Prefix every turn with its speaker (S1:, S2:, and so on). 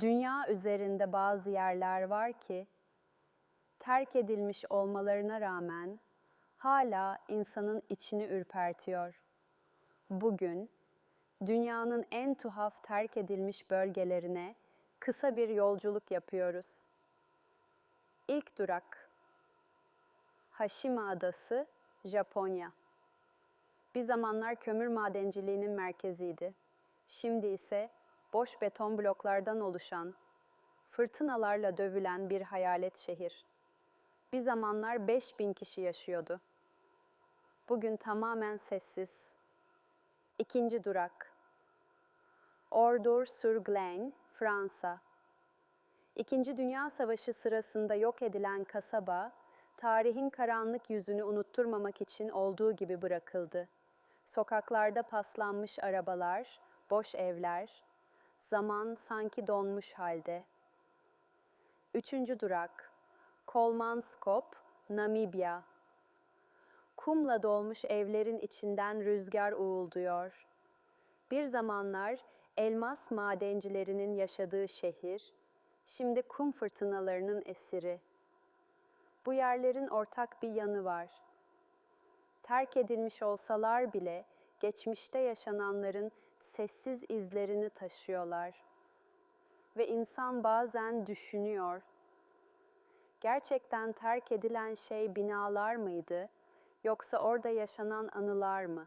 S1: Dünya üzerinde bazı yerler var ki terk edilmiş olmalarına rağmen hala insanın içini ürpertiyor. Bugün dünyanın en tuhaf terk edilmiş bölgelerine kısa bir yolculuk yapıyoruz. İlk durak Hashima Adası, Japonya. Bir zamanlar kömür madenciliğinin merkeziydi. Şimdi ise boş beton bloklardan oluşan, fırtınalarla dövülen bir hayalet şehir. Bir zamanlar 5000 kişi yaşıyordu. Bugün tamamen sessiz. İkinci durak. Ordure-sur-Glane, Fransa. İkinci Dünya Savaşı sırasında yok edilen kasaba, tarihin karanlık yüzünü unutturmamak için olduğu gibi bırakıldı. Sokaklarda paslanmış arabalar, boş evler, zaman sanki donmuş halde. Üçüncü durak, Kolmanskop, Namibya. Kumla dolmuş evlerin içinden rüzgar uğulduyor. Bir zamanlar elmas madencilerinin yaşadığı şehir, şimdi kum fırtınalarının esiri. Bu yerlerin ortak bir yanı var. Terk edilmiş olsalar bile geçmişte yaşananların sessiz izlerini taşıyorlar. Ve insan bazen düşünüyor. Gerçekten terk edilen şey binalar mıydı yoksa orada yaşanan anılar mı?